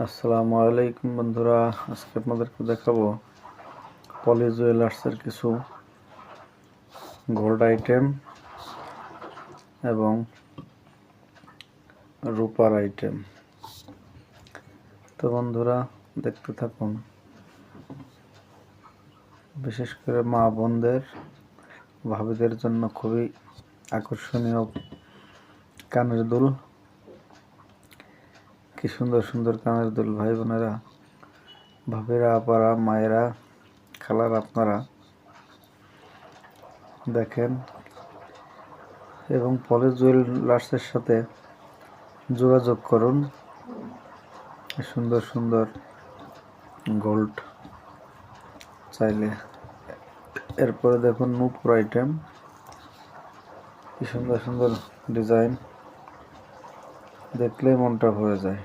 আসসালামু আলাইকুম বন্ধুরা, আজকে আপনাদেরকে দেখাবো পলি জুয়েলার্সের কিছু গোল্ড আইটেম এবং রূপার আইটেম তো বন্ধুরা, দেখতে থাকুন। বিশেষ করে মা বোনদের, ভাবিদের জন্য খুবই আকর্ষণীয় কানের দুল। কি সুন্দর সুন্দর কানের দুল ভাই বোনেরা ভাবেরা, আপারা, মায়েরা, খালার আপনারা। দেখেন, এবং পরে জুয়েলার্সের সাথে যোগাযোগ করুন। সুন্দর সুন্দর গোল্ড চাইলে। এরপরে দেখুন নূপুর আইটেম কি সুন্দর সুন্দর ডিজাইন দেখলেই মনটা ভরে যায়।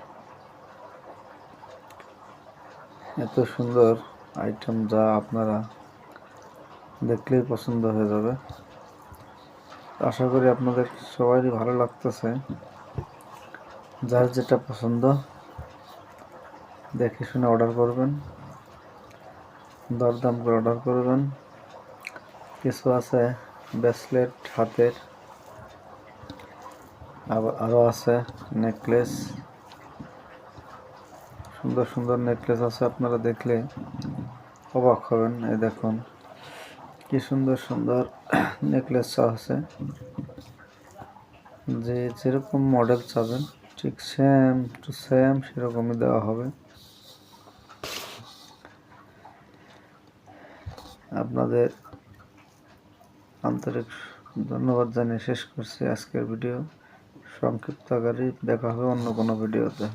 এত সুন্দর আইটেম যা আপনারা দেখলেই পছন্দ হয়ে যাবে। আশা করি আপনাদের সবারই ভালো লাগতেছে। যার যেটা পছন্দ, দেখে শুনে অর্ডার করবেন। দরদাম করে অর্ডার করবেন। কিছু আছে ব্রেসলেট হাতের। আরও আছে নেকলেস। সুন্দর সুন্দর নেকলেস আছে, আপনারা দেখলে অবাক হবেন। এই দেখুন, কি সুন্দর সুন্দর নেকলেস আছে। যে যেরকম মডেল চাবেন, ঠিক সেম টু সেম সেরকমই দেওয়া হবে। আপনাদের আন্তরিক ধন্যবাদ জানিয়ে শেষ করছি আজকের ভিডিও। সংক্ষিপ্ত আকারে দেখা হবে অন্য কোনো ভিডিওতে।